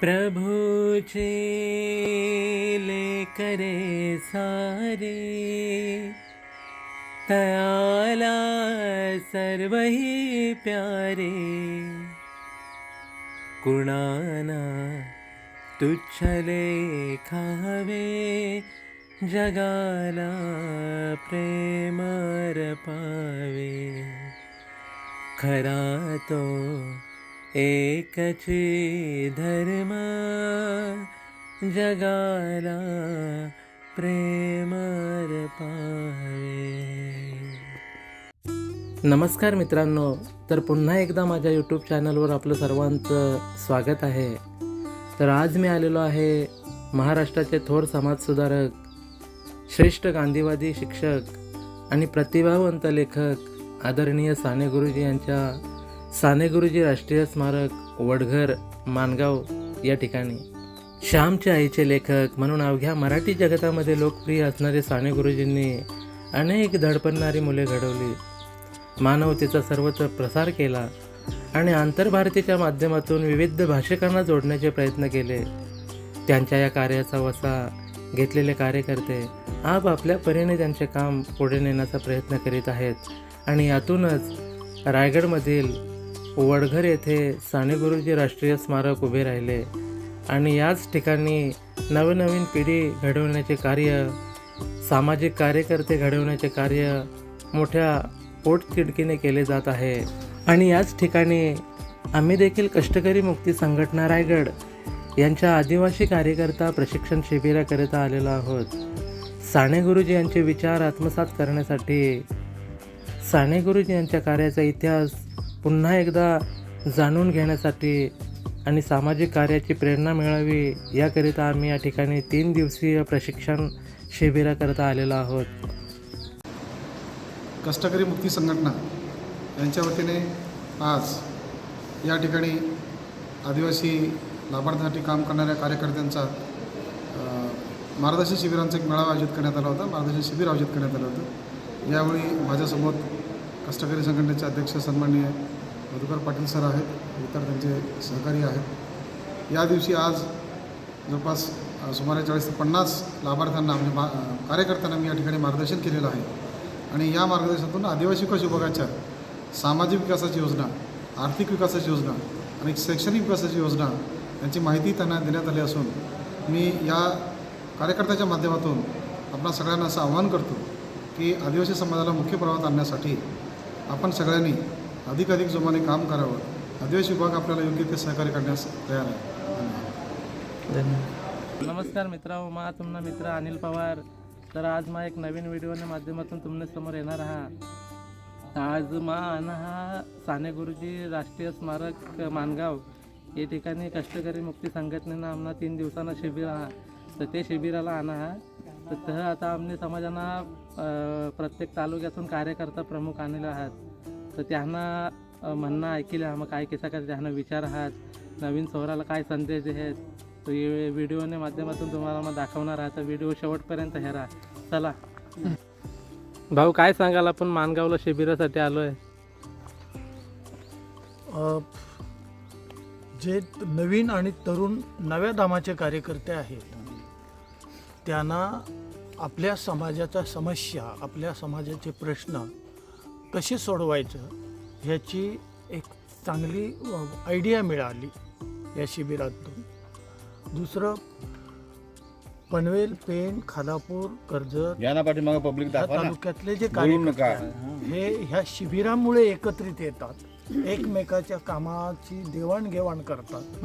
प्रभूचे करे सारे तयाला सर्वही प्यारे। कुणाना तुच्छले खावे जगाला प्रेमर पावे खरा तो एकची धर्म जगाला प्रेमर पावे नमस्कार मित्रांनो तर पुन्हा एकदा माझ्या यूट्यूब चॅनलवर आपलं सर्वांचं स्वागत आहे. तर आज मी आलेलो आहे महाराष्ट्राचे थोर समाजसुधारक श्रेष्ठ गांधीवादी शिक्षक आणि प्रतिभावंत लेखक आदरणीय साने गुरुजी यांच्या साने गुरुजी राष्ट्रीय स्मारक वडघर मानगाव या ठिकाणी. श्यामच्या आईचे लेखक म्हणून अवघ्या मराठी जगतामध्ये लोकप्रिय असणारे साने गुरुजींनी अनेक धडपडणारी मुले घडवली. मानवतेचा सर्वत्र प्रसार केला आणि आंतरभारतीच्या माध्यमातून विविध भाषिकांना जोडण्याचे प्रयत्न केले. त्यांच्या या कार्याचा वसा घेतलेले कार्यकर्ते आप आपल्या परीने त्यांचे काम पुढे नेण्याचा प्रयत्न करीत आहेत आणि यातूनच रायगडमधील वडघर येथे साने गुरुजी राष्ट्रीय स्मारक उभे राहिले. आणि याच ठिकाणी नवनवीन पिढी घडवण्याचे कार्य सामाजिक कार्यकर्ते घडवण्याचे कार्य मोठ्या पोटतिडकीने केले जात आहे. आणि याच ठिकाणी आम्ही देखील कष्टकरी मुक्ती संघटना रायगड यांच्या आदिवासी कार्यकर्ता प्रशिक्षण शिबिराकरिता आलेलो आहोत. साने गुरुजी यांचे विचार आत्मसात करण्यासाठी साने गुरुजी यांच्या कार्याचा इतिहास पुन्हा एकदा जाणून घेण्यासाठी आणि सामाजिक कार्याची प्रेरणा मिळावी याकरिता आम्ही या ठिकाणी तीन दिवसीय प्रशिक्षण शिबिराकरता आलेलो आहोत. कष्टकरी मुक्ती संघटना यांच्या वतीने आज या ठिकाणी आदिवासी लाभार्थ्यांसाठी काम करणाऱ्या कार्यकर्त्यांचा मार्गदर्शन शिबिरांचा एक मेळावा आयोजित करण्यात आला होता. मार्गदर्शन शिबिर आयोजित करण्यात आलं होतं. यावेळी माझ्यासोबत कष्टकरी संघटनेचे अध्यक्ष सन्माननीय मधुकर पाटील सर आहेत इतर त्यांचे सहकारी आहेत. या दिवशी आज जवळपास सुमारे चाळीस ते पन्नास लाभार्थ्यांना म्हणजे मा कार्यकर्त्यांना मी या ठिकाणी मार्गदर्शन केलेलं आहे. आणि या मार्गदर्शनातून आदिवासी विकास विभागाच्या सामाजिक विकासाची योजना आर्थिक विकासाची योजना आणि शैक्षणिक विकासाची योजना यांची माहिती त्यांना देण्यात आली असून मी या कार्यकर्त्याच्या माध्यमातून आपणा सगळ्यांना असं आवाहन करतो की आदिवासी समाजाला मुख्य प्रवाहात आणण्यासाठी आपण सगळ्यांनी अधिकाधिक जोमाने काम करावं. आदिवासी विभाग आपल्याला योग्य ते सहकार्य करण्यास तयार आहे. धन्यवाद. नमस्कार मित्रांनो मा तुमना मित्र अनिल पवार. तर आज मा एक नवीन व्हिडिओच्या माध्यमातून तुमने समोर येणार आहात. आज मा आना हा साने गुरुजी राष्ट्रीय स्मारक मानगाव या ठिकाणी कष्टकरी मुक्ती संघटनेनं आम्हाला तीन दिवसांना शिबिर हा तर ते शिबिराला आणा. हा तर तह आता आमने समाजांना प्रत्येक तालुक्यातून कार्यकर्ता प्रमुख आणले आहात. तर त्यांना म्हणणं ऐकले आम्ही मग काय केसा काय त्यांना विचार आहात. नवीन सोहराला काय संदेश आहेत? तो हे व्हिडिओने माध्यमातून तुम्हाला मग दाखवणार आहे तर व्हिडिओ शेवटपर्यंत हे राहा. चला. भाऊ काय सांगाल आपण? मानगावला शिबिरासाठी आलो अ, जे नवीन आणि तरुण नव्या दामाचे कार्यकर्ते आहेत त्यांना आपल्या समाजाच्या समस्या आपल्या समाजाचे प्रश्न कसे सोडवायचं ह्याची एक चांगली आयडिया मिळाली या शिबिरातून. दुसरं पनवेल पेण खालापूर कर्जत पाठीमागं पब्लिक ह्या दाखवा ना. तालुक्यातले जे बोलू कार्यकर्ते नका. हे ह्या शिबिरामुळे एकत्रित येतात. एकमेकाच्या कामाची देवाणघेवाण करतात.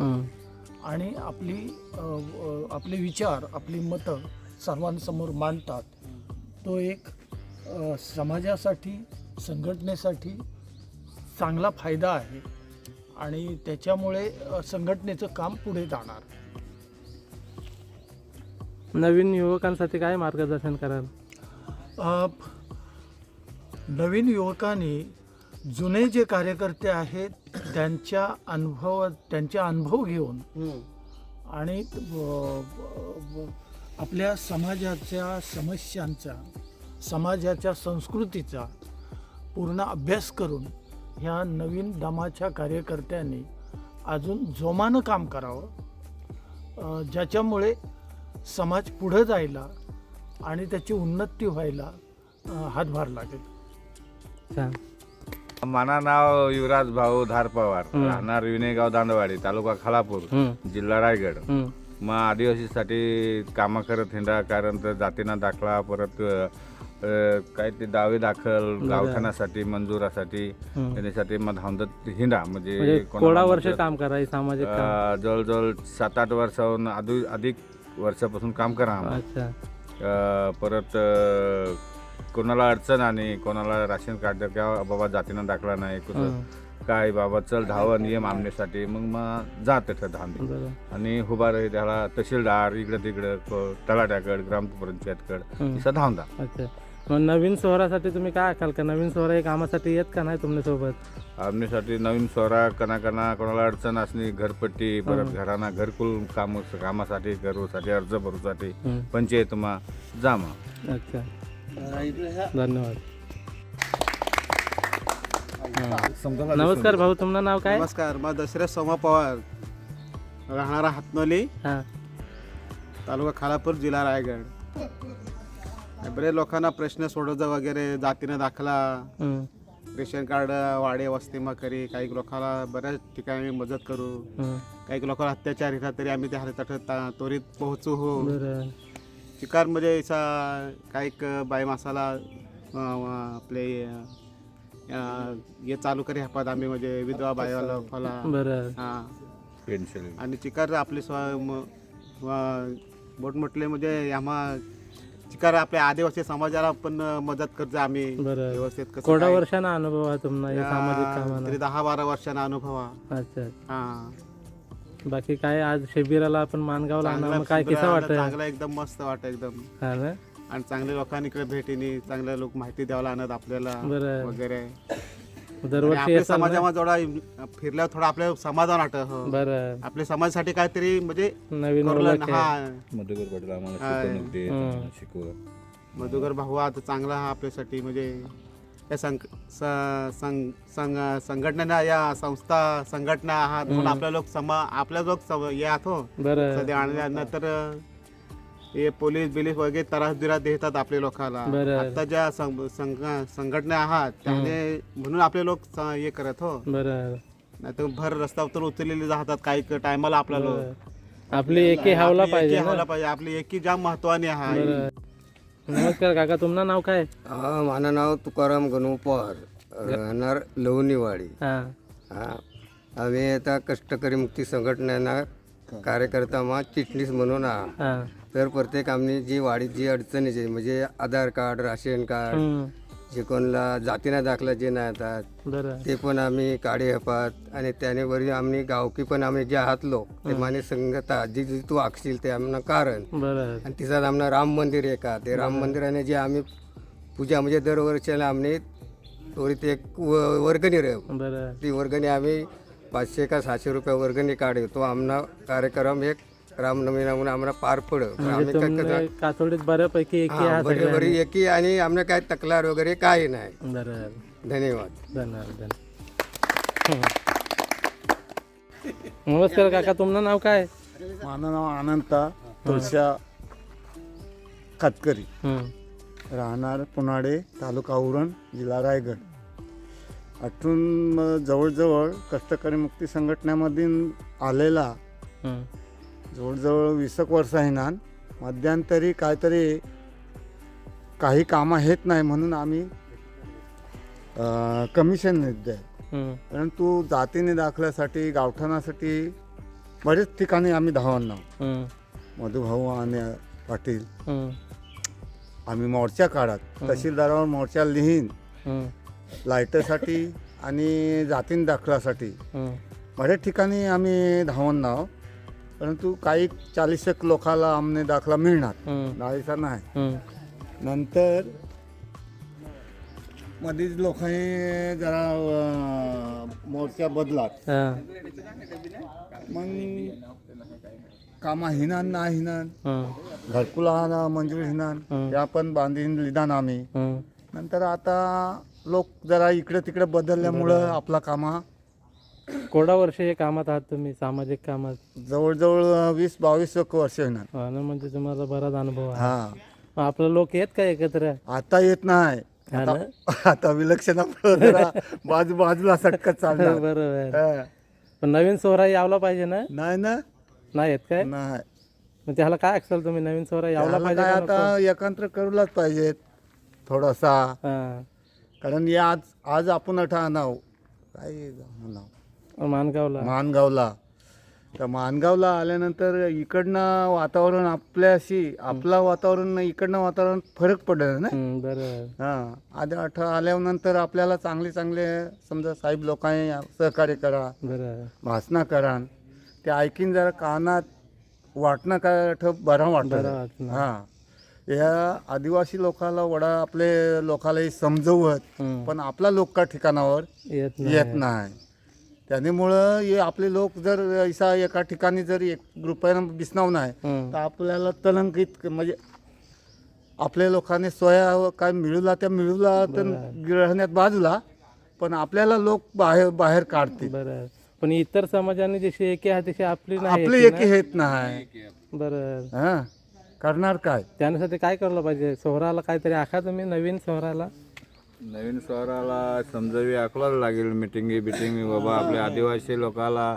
आणि आपली अ, अ, आपले विचार आपली मतं सर्वांसमोर मांडतात. तो एक अ, समाजासाठी संघटनेसाठी चांगला फायदा आहे आणि त्याच्यामुळे संघटनेचं काम पुढे जाणार. नवीन युवकांसाठी काय मार्गदर्शन कराल? नवीन युवकांनी जुने जे कार्यकर्ते आहेत त्यांच्या अनुभव त्यांचे अनुभव घेऊन आणि आपल्या समाजाच्या समस्यांचा समाजाच्या संस्कृतीचा पूर्ण अभ्यास करून ह्या नवीन दमाच्या कार्यकर्त्यांनी अजून जोमानं काम करावं ज्याच्यामुळे समाज पुढं जायला आणि त्याची उन्नती व्हायला हातभार लागेल. माझं नाव युवराज भाऊ धार पवार. राहणार विनेगाव दांडवाडी तालुका खालापूर जिल्हा रायगड. मग आदिवासीसाठी कामं करत हिंडा कारण तर जातीना दाखला परत अ, काय ते दावे दाखल गावठाणासाठी मंजुरासाठी. त्याच्यासाठी मग धावत हिंडा म्हणजे म्हणजे कोणाला वर्ष काम करा सामाजिक काम. अ, जवळजवळ सात आठ वर्षाहून अधिक अधिक वर्षापासून काम करा आम्हाला. अच्छा. अ, परत अ, कोणाला अडचण आणि कोणाला राशन कार्ड किंवा बाबा जातीनं दाखला नाही कुठं काय बाबा चल धाव नियम आमण्यासाठी मग मग जात तिथं धावणे आणि हुबा रे त्याला तहसीलदार इकडं तिकडं क- तलाट्याकडं ग्रामपंचायतकडं. तिथं धावता अच्छा. मग नवीन सोहरासाठी तुम्ही काय अकाल का? नवीन सोहरा हे कामासाठी येत का नाही तुमच्यासोबत आमण्यासाठी नवीन स्वरा कना कना कोणाला अडचण असणे घरपट्टी परत घराना घरकुल काम कामासाठी करूसाठी अर्ज भरूसाठी हम्म, पंचायत मा जामा अच्छा. धन्यवाद. हा. नमस्कार भाऊ तुमचं नाव काय? नमस्कार मग दशरथ सोमा पवार. राहणारा हातनोली हा. तालुका खालापूर जिल्हा रायगड. बरेच लोकांना प्रश्न सोडवचा वगैरे जातीनं दाखला हम्म, रेशन कार्ड वाडे वस्तीमा करी काही लोकांना बऱ्याच ठिकाणी मदत करू. हम्म, काही लोकांवर अत्याचार येतात तरी आम्ही त्या हातात त्वरित पोहोचू हो. बरं. शिकार म्हणजे असा काही बाय मासाला अं, आपले अं, हे चालू करी हापात आम्ही म्हणजे विधवा बायवाला फला. बरं. हां. पेन्शन. आणि चिकार आपले स्व म- व- मोठमोठले म्हणजे आम्हा चिकार आपल्या आदिवासी समाजाला पण मदत करतो आम्ही बरं. व्यवस्थित कसं कोडा काय. वर्षानं अनुभव आहे तुम्हाला या सामाजिक या, कामाला तरी दहा बारा वर्षांना अनुभव हा. अच्छा हा बाकी काय आज शिबिराला आपण मानगावला आणा चांगला मग काय वाटत चांगला एकदम मस्त वाटत एकदम हा ना आणि चांगले लोकांनी इकडे भेटीने चांगले लोक माहिती द्यायला आणत आपल्याला बरं. वगैरे दरवर्षी आपल्या? समाजामध्ये थोडा फिरल्यावर थोडं आपल्या समाधान वाटत हो. बरं आपल्या समाजासाठी काहीतरी म्हणजे नवीन करूला ओळख आहे हा मधुकर पाटील आम्हाला हाय. शिकवणूक देत, हम्म. शिकवत मधुकर भाऊ आता चांगला हा आपल्यासाठी म्हणजे या संक स- संग संग- संघटना या संस्था संघटना आहात म्हणून आपल्या लोक समा आपल्या लोक सम- हे आहात हो बरं सध्या आणि नंतर हे पोलीस बिलीस वगैरे त्रास बिरास देतात आपल्या लोकांना बरं. आता ज्या संघ- संघटना आहात त्याने म्हणून आपले लोक स- हे करत हो. बरं. नाहीतर भर रस्त्यावर उतरलेले जातात काही टायमाला आपला लोक. बरं. आपली एकी हावला आपली एकी पाहिजे ना? हावला पाहिजे. आपली एकी जाम महत्वानी आहे. बरं. नमस्कार काका तुमचं नाव काय? हा माझं नाव तुकाराम गणू पवार राहणार लवणीवाडी हा. हा. आम्ही आता कष्टकरी मुक्ती संघटनेना कार्यकर्ता मा चिटणीस म्हणून हा. हा. तर प्रत्येक आम्ही जी वाडीत जी अडचणीचे म्हणजे आधार कार्ड राशन कार्ड हम्म, जे कोणाला जातीना दाखला जे नाही येतात बरं. ते पण आम्ही काढे हपात. आणि त्याने वरी आम्ही गावकी पण आम्ही जे आहात लोक ते माने संगता जी जी तू आखशील ते आम्हाला कारण. बरं. आणि तिथं आमना राम मंदिर आहे का? ते राम मंदिराने जे आम्ही पूजा म्हणजे दरवर्षाला आम्ही त्वरित एक व- वर्गणी रे. बरं. ती वर्गणी आम्ही पाचशे का सहाशे रुपये वर्गणी काढू तो आमना कार्यक्रम एक रामनवमीला म्हणून आम्हाला पार पड म्हणजे आम्ही काय तुम्ही कातोडीत बऱ्यापैकी एकी हा, बरी बरी एकी आणि आमने काय तक्रार वगैरे काही नाही. बरं. धन्यवाद. धन्यवाद धन्यवाद. नमस्कार काका तुमचं नाव काय? माझं नाव अनंता तुळशा खातकरी. हम्म, राहणार पुनाडे तालुका उरण जिल्हा रायगड. मग जवळजवळ कष्टकरी मुक्ती संघटनेमधून आलेला जवळजवळ वीसक वर्ष आहे ना मध्यंतरी काहीतरी काही कामं येत नाही म्हणून आम्ही कमिशन द्या हम्म, परंतु जातीने दाखल्यासाठी गावठाणासाठी बरेच ठिकाणी आम्ही धावांना. मधुभाऊ आणि पाटील. आम्ही मोर्चा काढत. तहसीलदारावर मोर्चा लिहीन. लाईटसाठी आणि जातीन दाखलासाठी. बऱ्याच ठिकाणी आम्ही धावून नाव परंतु काही चाळीस एक लोकाला आमने दाखला मिळणार. नाहीचा नाही. नंतर मध्येच लोकांनी जरा मोर्चा बदलात. मग कामा हिनान ना हिनान. घरकुला मंजूर हिनान. या पण बांधीन लिदान आम्ही. नंतर आता लोक जरा इकडे तिकडे बदलल्यामुळं आपला कामा कोडा वर्ष हे कामात आहात तुम्ही सामाजिक कामात? जवळजवळ वीस बावीस एक वर्ष होणार. हा ना म्हणजे तुम्हाला बराच अनुभव आहे. हा. मग आपलं लोक येत का एकत्र? आता येत नाही. हा ना? आता आता विलक्षणापुढे जरा बाजू बाजूला सटकत चालणार. बरोबर. हा. पण नवीन सोहरा यावला पाहिजे ना? नाही ना? नाही येत काय? नाही. मग त्याला काय असेल तुम्ही नवीन सोहरा यावला त्याला पाहिजे काय का नको? आता एकत्र करूलाच पाहिजेत थोडासा. हा. कारण या आज आज आपण अठा नाव काय नाव? मानगावला. मानगावला. तर मानगावला आल्यानंतर इकडनं वातावरण आपल्याशी आपला वातावरण इकडनं वातावरण फरक पडेल ना? हां. आधी अठरा आल्यानंतर आपल्याला चांगले चांगले समजा साहेब लोकांनी सहकार्य करा भाषणं करा. ते ऐकीन जरा कानात वाटणं काय अठ बरं वाटतं. हां. या आदिवासी लोकाला वडा आपले लोकालाही समजवत. पण आपला लोक का ठिकाणावर येत नाही. त्यामुळं हे आपले लोक जर ऐसा एका ठिकाणी जर एक रुपयानं बिसनाव नाही. तर आपल्याला तलंकित म्हणजे आपल्या लोकांनी सोया काय मिळूला त्या मिळूला तर राहण्यात बाजूला पण आपल्याला लोक बाहेर बाहेर काढतील. बरं. पण इतर समाजाने जशी एकी आहे तशी आपली आपले एकी हेत नाही? बरं. हा. करणार काय? त्यासाठी काय करलं पाहिजे? सोहराला काहीतरी आखा तुम्ही नवीन सोहराला? नवीन स्वराला समजावी आखलाच लागेल मिटिंगी बिटिंगी बाबा आपल्या आदिवासी लोकाला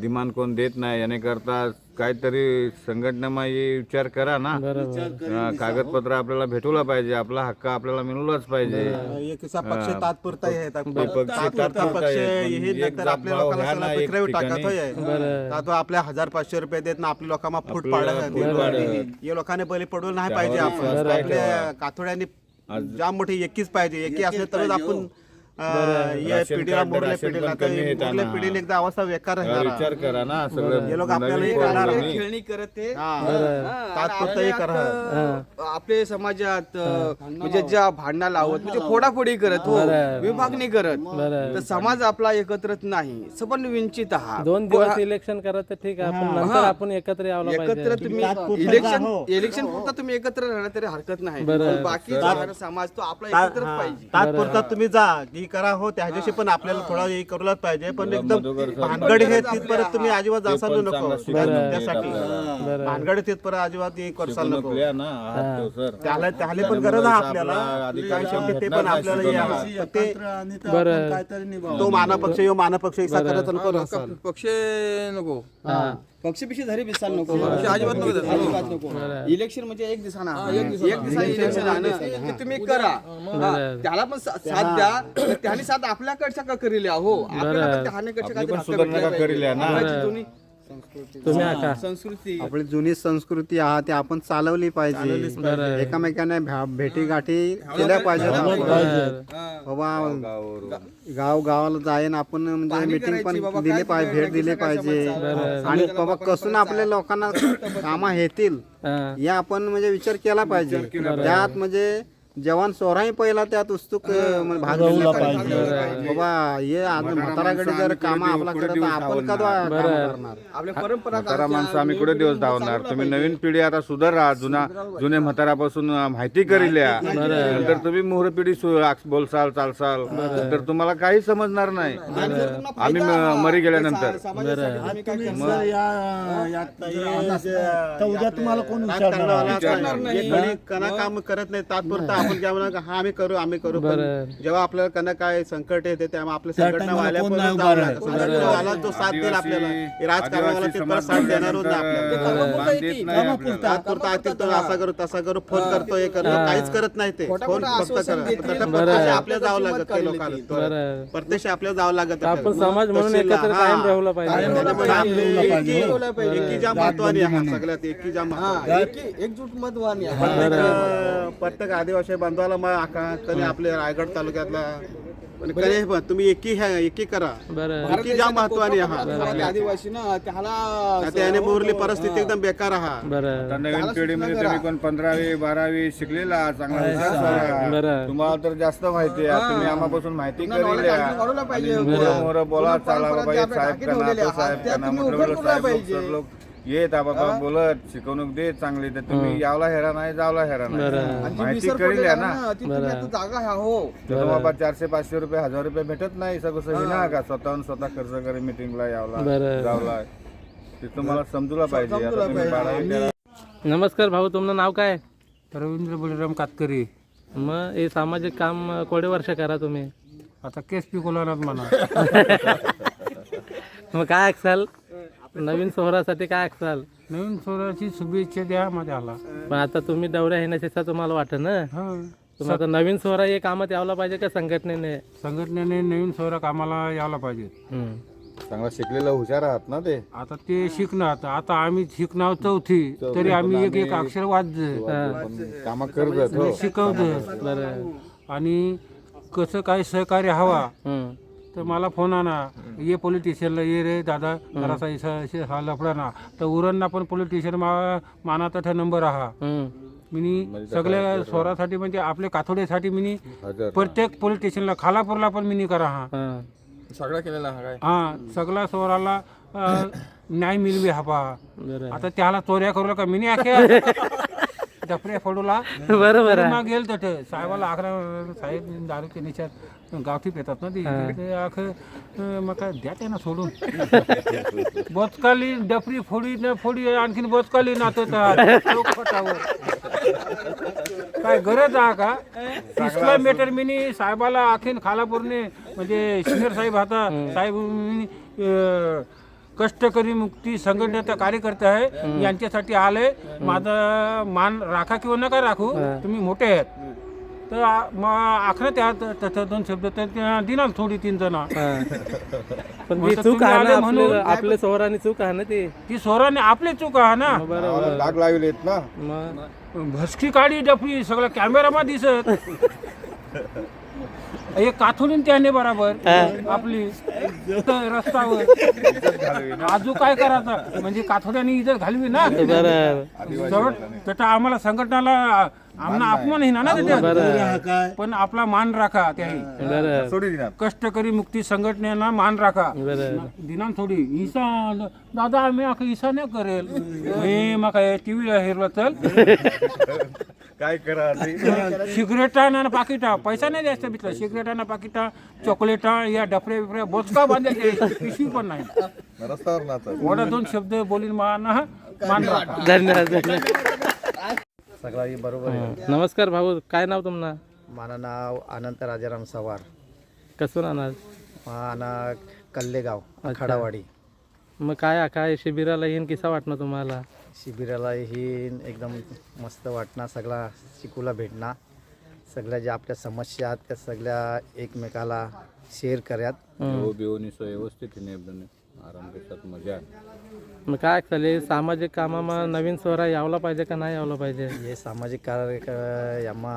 दिमान कोण देत नाही याने करता काहीतरी संघटनामाई विचार करा ना. हा, कागदपत्र आपल्याला भेटूला पाहिजे आपला हक्क आपल्याला मिळवलाच पाहिजे. एक असा पक्ष तात्पुरता हे पक्ष तात्पुरता तात्पुरता पक्ष आहे. हे एक नंतर जात आपल्या भाव लोकांना घ्या सगळं ना एक पिकरावी टाकत ठिकाणी. होय बरं तो आपल्या हजार पाचशे रुपये देत ना आपल्या लोकांना फूट आपल्याला पाडत फूट पाडत. हे लोकांनी बळी पडवलं नाही पाहिजे आपण. आपल्या काथोड्यांनी जाम मोठी एकीच पाहिजे. एकी असले तरच आपण अं, या राशन पिढीला कार्ड, राशन पिढीला पण कमी तर आहे. पिढीने एकदा अवस्था बेकार राहणार विचार करा ना सगळं. हे लोक आपल्याला हे नवीन करणार. खेळणी करत ते. हा. तात्पुरतं हे आपले समाजात अ, म्हणजे ज्या भांडणा लावत म्हणजे फोडाफोडी करत हो. विभागणी करत. बरं. तर समाज आपला एकत्रच नाही. सबन विंचित आहात. दोन दिवस इलेक्शन करा तर ठीक आहे. आपण नंतर आपण एकत्र यावला एकत्र पाहिजे. तुम्ही इलेक्शन इलेक्शन पुरता तुम्ही एकत्र राहणार तरी हरकत नाही. पण बाकी समाज तो आपला एकत्रच पाहिजे. तात्पुरता तुम्ही जा. ही करा हो त्याच्याशी पण आपल्याला थोडा हे करूलाच पाहिजे पण एकदम भानगड हे तिथपर्यंत तुम्ही अजिबात जासाल नको. त्यासाठी. भानगड तिथपर्यंत अजिबात हे करसाल नको. त्याला त्याला पण गरज आहे आपल्याला. काय शेवटी ते पण आपल्याला हे आहे. ते तो मानापक्ष यो मानपक्ष इसा करत नको. पक्ष नको. पक्षपिशी धरी विचार नको. पक्ष अजिबात नको धरू. अजिबात नको. इलेक्शन म्हणजे एक दिवसाना एक दिवसाने इलेक्शन आहे ना. ते तुम्ही करा. त्याला पण साथ द्या. त्याने साथ आपल्याकडच्या का करील हो आपल्याला त्यानेकडच्या तुम्ही आका संस्कृती. आपली जुनी संस्कृती आहे ती आपण चालवली पाहिजे. एकामेकांना भा- भेटीगाठी केल्या पाहिजेत. बाबा गाव गावाला जाईन आपण म्हणजे मीटिंग पण दिले पाहिजे भेट दिले पाहिजे. आणि बाबा कसून आपल्या लोकांना कामा येतील हा. या आपण म्हणजे विचार केला पाहिजे. त्यात म्हणजे जवान सोराही पहिला त्यात उत्सुक अं, म्हणजे भाग घेतला पाहिजे. बाबा हे आज म्हाताराकडे जर काम आपला करत आपण कदा कामं करणार? आपल्या परंपरा म्हातारा माणसं आम्ही कुठे दिवस धावणार? तुम्ही नवीन पिढी आता सुधारा जुना जुने म्हातारापासून अं, माहिती करील्या नंतर तुम्ही मोहर पिढी सु- बोलसाल चालसाल तर तुम्हाला काही समजणार नाही. आम्ही म- मरी गेल्यानंतर. तर उद्या तुम्हाला कोण विचारणार? कना काम करत नाही तात्पुरता आपण काय म्हणा हा आम्ही करू आम्ही करू पण जेव्हा आपल्याला कना काय संकट येते तेव्हा आपल्या जावं लागतं. संघटनावाला जो साथ देईल आपल्याला. हे राजकारणावाला साथ नाही आपल्याला. तात्पुरता आतील तर असा करू तसा करू फोन करतो हे करतो काहीच करत नाही ते. फोन फक्त करत आपल्या जावं लागत ते लोकांना. बरं. प्रत्यक्ष आपल्याला जावं लागत आपण समाज म्हणून एकत्र कायम राहूला पाहिजे. त्याच्यामुळे आपली एकी- एकी ज्या महत्वानी आहे सगळ्यात एकी ज्या महत्वानी एकजूट मतवानी प्रत्येक प्रत्येक आदिवासी बांधवाला मग आका कधी आपल्या रायगड तालुक्यातला. पण कधी पण तुम्ही एकी ह्या एकी करा. बरं. एकी ज्या महत्वानी आहात आदिवासी ना त्याला त्याने मोरली परिस्थिती एकदम बेकार आहात बरं. आता नवीन पिढीमध्ये तुम्ही कोण पंधरावी बारावी शिकलेला चांगला हुशार झाला. बरं. तुम्हाला तर जास्त माहिती आहे. तुम्ही आम्हापासून माहिती वाढवला पाहिजे. मोर बोला चाला बाबा हे साहेब का ना तो साहेब का ना म्हटलं बरं साहेब लोक, सर लोक येत बाबा बोलत शिकवणूक दे चांगली तर तुम्ही यावला हेरा नाही जावला हेरा नाही. माहिती करील या ना. जागा ह्या हो. तर बाबा चारशे पाचशे रुपये हजार रुपये भेटत नाही सगळं हे. ना का? स्वतःहून स्वतः खर्च करे मिटिंगला यावला. जावला. ते तुम्हाला समजूला पाहिजे. नमस्कार भाऊ तुमचं नाव काय? रवींद्र बळीराम कातकरी. मग हे सामाजिक काम कोडे वर्ष करा तुम्ही? आता केस पिकवला म्हणा. मग काय असाल नवीन सोहरासाठी काय असाल नवीन सोराची शुभेच्छा द्या मध्ये आला पण आता तुम्ही दौऱ्या येण्याचे तुम्हाला वाटत ना? हा. तुम्ही आता नवीन सोहरा हे कामात यावला पाहिजे का संघटनेने? संघटनेने नवीन सोरा कामाला यायला पाहिजे. हम्म. चांगला शिकलेला हुशार आहात ना ते? आता ते शिकणार. आता आम्ही शिकणार चौथी. तरी आम्ही एक एक अक्षर वाच कामा करत हो शिकवतो बरं. आणि कसं काय सहकार्य हवा. हम्म. तर मला फोन आणा ये पोलिटिशियनला ये रे दादा जरासा इसा हा लफडा ना. तर उरणना पण पोलिटिशियन मा माना तठा नंबर हा हम्म. मिनी सगळ्या स्वरासाठी म्हणजे आपल्या काथोड्यासाठी मिनी प्रत्येक पोलीस स्टेशनला खालापूरला पण मिनी करा हा. सगळं केलेला हा काय? हा सगळ्या स्वराला न्याय मिळवी हा पहा. आता त्याला चोऱ्या करू का मिनी आख्या डफरे फोडूला. बरोबर आहे. मग गेल तर साहेबाला आखरा साहेब दारूच्या निशात गावठी पेतात ना ती ते आख काय द्या त्यांना सोडून बोचकाली डफरी फोडी न फोडी आणखीन बोचकाली नाचवतात काय गरज आहे का? तिसला मीटर मिनी साहेबाला आखीन खालापूरने म्हणजे शिंगर साहेब आता साहेब कष्टकरी मुक्ती संघटनेचा कार्यकर्ते आहे यांच्यासाठी आले. माझा मान राखा किंवा नका राखू तुम्ही मोठे आहेत. तर आ- मग आखरं त्या तसं दोन शब्द तर त्या दिनाल थोडी तीन जण. हा. पण मग ती चूक आहे ना म्हणून- आपले आपले सोहरानी चूक आहे ना ती? ती सोराने आपली चूक आहे ना. डाग लावलेत ना. मग? भस्की काढी डफी सगळं कॅमेरामा दिसत. एक काथोलीन त्याने बराबर आपली तर रस्त्यावर. आजू काय करायचं? म्हणजे काथोड्याने इज्जत घालवी ना. त्याचा आम्हाला संघटनाला आम्हाला अपमान आहे ना ना त्याच्यात पण आपला मान राखा सोडी दिनात कष्टकरी मुक्ती संघटनेला मान राखा. दिनांक थोडी. ईसा दादा आम्ही आख ईसा नाही करेल. हे मग काय टीव्हीला हिरवा चल काय करा ते सिगरेटा ना पाकिटा. पैसा नाही द्यायचा बितला. सिगरेटा ना पाकिटा चॉकलेटा या डफरे बिफरे बोचका बांधायचे पिशवी पण नाही. रस्त्यावर दोन शब्द बोलीन मान मान राखा. धन्यवाद धन्यवाद. सगळा बरोबर आहे. हा. नमस्कार भाऊ काय नाव तुमना? माझं नाव अनंत राजाराम सवार. कसून आणा माना कल्लेगाव खडावाडी. मग काय काय शिबिराला येईन किसा वाटणं तुम्हाला? शिबिराला ही एकदम मस्त वाटणार सगळा शिकूला भेटणार सगळ्या ज्या आपल्या समस्या आहेत त्या सगळ्या एकमेकाला शेअर करत हो. व्यवस्थित आहे एकदम. मग काय चालेल सामाजिक कामामा नवीन सोहरा यावला पाहिजे का नाही यावला पाहिजे? हे सामाजिक कार्य यामा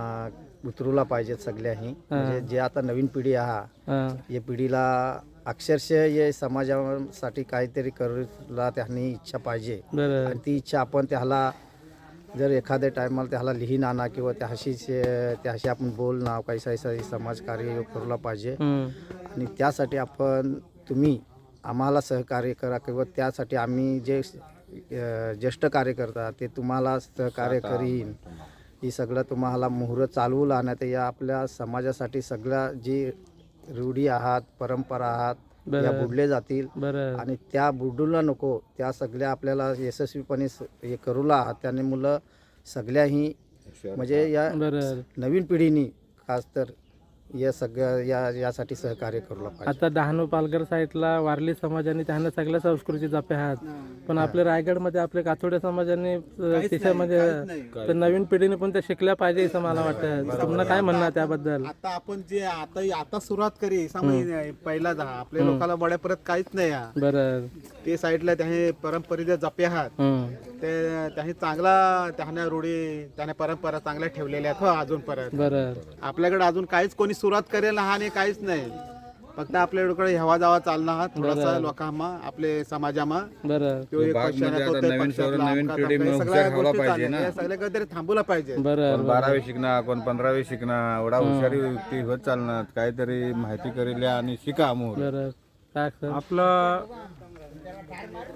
उतरूला पाहिजेत सगळ्याही म्हणजे जे आता नवीन पिढी आहा हा. या पिढीला अक्षरशः हे समाजासाठी काहीतरी करूला त्यांनी इच्छा पाहिजे. बरं. आणि ती इच्छा आपण त्याला जर एखाद्या टायमाला त्याला लिहिण आणा किंवा त्याशी त्याशी आपण बोल ना काही समाज कार्य करूला पाहिजे. आणि त्यासाठी आपण तुम्ही आम्हाला सहकार्य करा किंवा त्यासाठी आम्ही जे ज्येष्ठ कार्यकर्ता ते तुम्हाला सहकार्य करीन. ही सगळं तुम्हाला मुहूर्त चालवू लावण्यात या आपल्या समाजासाठी सगळ्या जी रूढी आहात परंपरा आहात या बुडले जातील. आणि त्या बुडूला नको त्या सगळ्या आपल्याला यशस्वीपणे स- हे करूला आहात त्याने मुलं सगळ्याही म्हणजे या नवीन पिढीनी खास तर या सगळ्या या यासाठी सहकार्य करूला पाहिजे. आता डहाणू पालघर साईडला वारली समाजाने त्यांना सगळ्या संस्कृती जपे आहात पण आपल्या रायगडमध्ये आपल्या काथोड्या समाजाने त्याच्यामध्ये तर नवीन पिढीने पण ते शिकल्या पाहिजे असं मला वाटतं. तुम्हाला काय म्हणणं आहे त्याबद्दल? आता आपण जे आता आता सुरुवात करी पहिला जा. आपल्या लोकांना बड्या परत काहीच नाही हा. बरं. ते साईडला त्याने परंपरेच्या जपे आहात. ते त्याने चांगला त्याने रूढी त्याने परंपरा चांगल्या ठेवलेल्या आहेत हो अजून परत. बरं. आपल्याकडे अजून काहीच कोणी सुरुवात करेल हा आणि काहीच नाही. फक्त आपल्याकडे हवा जावा चालणार हा थोडासा लोकांमा आपले समाजामा. बरं. तो एक आता ते नवीन पिढी सगळ्या गोष्टी पाहिजे चालल्या. ना. या सगळ्या काहीतरी थांबवलं पाहिजे. बरं बारावी शिकणार कोण पंधरावी शिकणार एवढा हुशारी व्यक्ती होत चालणार. काहीतरी माहिती करेल आणि शिका मोर बरं. काय असं? आपला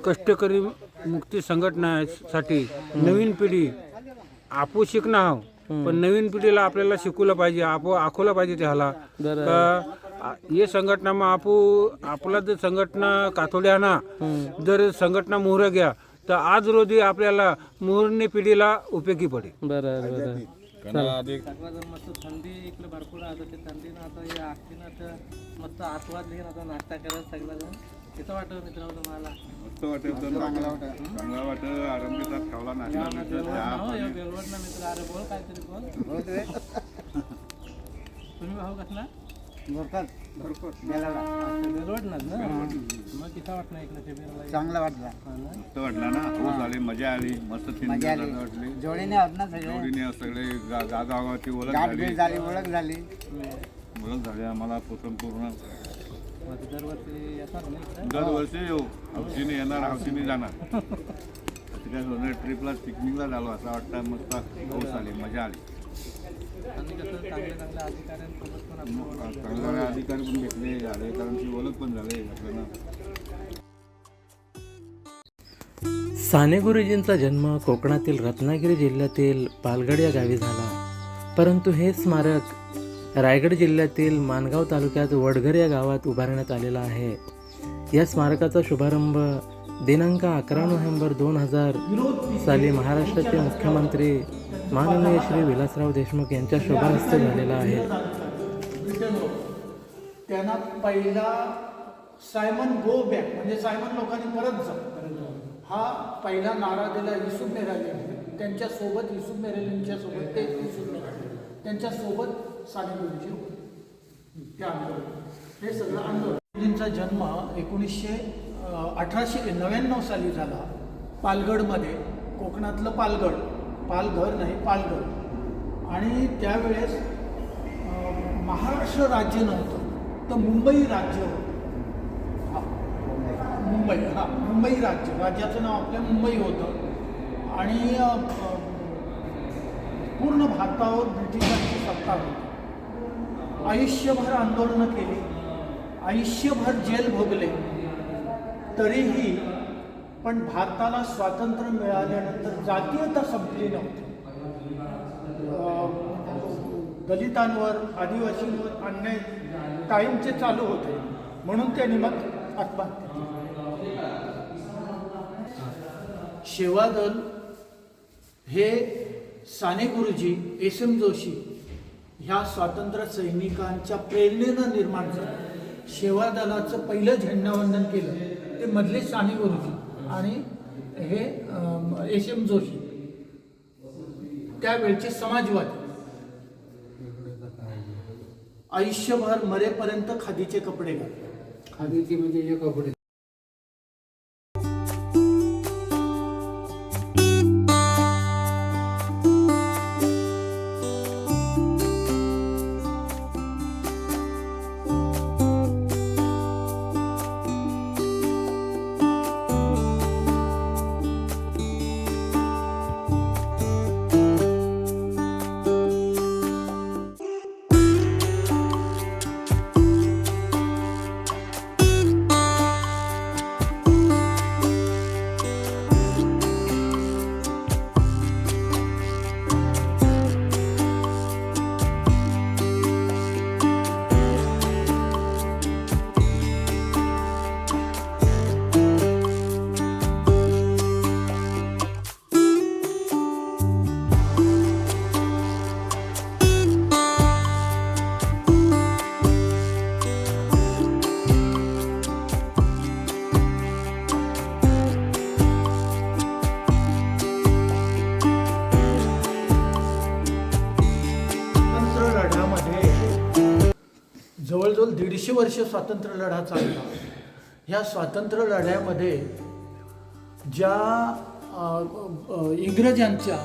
कष्टकरी मुक्ती संघटनासाठी नवीन पिढी आपू शिकणं आहो पण नवीन पिढीला आपल्याला शिकवलं पाहिजे आपो आखवलं पाहिजे त्याला. हे संघटना मग आपू आपला जर संघटना काथोड्या ना जर संघटना मोहर घ्या तर आज रोजी आपल्याला मोहरणी पिढीला उपयोगी पडेल. बरं बरं मस्त थंडी इकडे भरपूर आता ते थंडीनं आता हे आखीनं आता मस्त आस्वाद घेऊन आता नाश्ता करत सगळं जण कसं वाटतं मित्रांनो तुम्हाला? मस्त वाटत चांगला वाटत. आरंभीचा खावला नाश्ता हो. हे ना मित्र. अरे बोल काहीतरी बोल. तुम्ही भाऊ कसला? बेलवट ना? मग किती वाटलं इकडे चांगला वाटला. मस्त वाटला ना? पाऊस आली. मजा आली. मस्त वाटली. जोडीने आहोत ना सगळे? जोडीने सगळे. ओळख झाली. झाली ओळख झाली. ओळख झाली आम्हाला. पूर्ण. ते दरवर्षी येऊ. हौशीने येणार हौशीने जाणार. असं काय होणार ट्रिपला पिकनिकला झालो असं वाटतं मस्त पाऊस आली मजा आली. चांगले अधिकारी पण भेटले अधिकाऱ्यांची ओळख पण झाली आपल्याला साने गुरुजींचा जन्म कोकणातील रत्नागिरी जिल्ह्यातील पालगड या गावी झाला. परंतु हे स्मारक रायगड जिल्ह्यातील माणगाव तालुक्यात वडघर या गावात उभारण्यात आलेला आहे. या स्मारकाचा शुभारंभ दिनांक अकरा नोव्हेंबर दोन हजार साली महाराष्ट्राचे मुख्यमंत्री माननीय श्री विलासराव देशमुख यांच्या शुभहस्ते झालेला आहे. त्यांना पहिला सायमन गो बॅक म्हणजे सायमन लोकांनी परत जा. हा पहिला नारा दिला युसुफ मेराले त्यांच्यासोबत युसुफ मेरालेंच्या सोबत ते युसुफ त्यांच्यासोबत साने गुरुजी होते आंदोलन हे सगळं आंदोलन गुरुजींचा जन्म एकोणीसशे अठराशे नव्याण्णव साली झाला. पालगडमध्ये. कोकणातलं पालगड. पालघर नाही पालगड आणि त्यावेळेस महाराष्ट्र राज्य नव्हतं तर मुंबई राज्य होतं. मुंबई हा मुंबई राज्य. राज्याचं नाव आपल्या मुंबई होतं. आणि पूर्ण भारतावर ब्रिटिशांची सत्ता होती. आयुष्यभर आंदोलनं केली आयुष्यभर जेल भोगले तरीही पण भारताला स्वातंत्र्य मिळाल्यानंतर जातीयता संपली नव्हती दलितांवर आदिवासींवर अन्याय कायमचे चालू होते म्हणून त्यांनी मग आत्महत्या केली. शेवादल हे साने गुरुजी एस एम जोशी ह्या स्वातंत्र्य सैनिकांच्या प्रेरणेनं निर्माण झालं. सेवा दलाचं पहिलं झेंडावंदन केलं. ते मधले साने गुरुजी आणि हे एस एम जोशी. त्यावेळचे समाजवादी. आयुष्यभर मरेपर्यंत खादीचे कपडे खादीचे म्हणजे हे कपडे. वर्ष स्वातंत्र्य लढा चालला. ह्या स्वातंत्र्य लढ्यामध्ये ज्या इंग्रजांच्या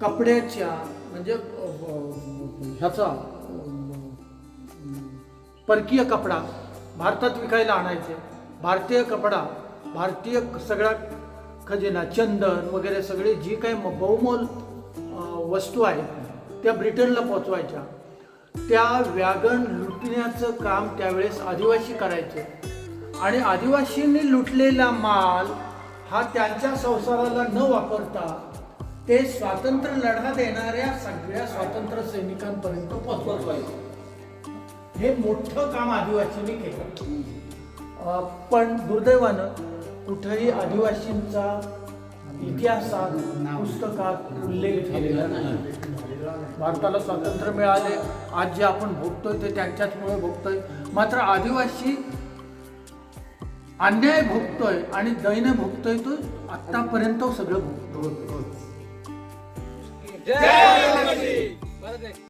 कपड्याच्या म्हणजे ह्याचा परकीय कपडा भारतात विकायला आणायचे. भारतीय कपडा भारतीय सगळा खजिना चंदन वगैरे सगळे जी काही बहुमोल वस्तू आहेत त्या ब्रिटनला पोचवायच्या त्या वॅगन लुटण्याचं काम त्यावेळेस आदिवासी करायचे. आणि आदिवासींनी लुटलेला माल हा त्यांच्या संसाराला न वापरता ते स्वातंत्र्य लढा देणाऱ्या सगळ्या स्वातंत्र्य सैनिकांपर्यंत पोहोचवत पाहिजे हे मोठं काम आदिवासींनी केलं. पण दुर्दैवानं कुठेही आदिवासींचा इतिहासात पुस्तकात उल्लेख झालेला नाही. भारताला स्वातंत्र्य मिळाले. आज जे आपण भोगतोय ते त्यांच्याचमुळे भोगतोय. मात्र आदिवासी अन्याय भोगतोय आणि दैन्य भोगतोय तो आतापर्यंत सगळं भोगतोय.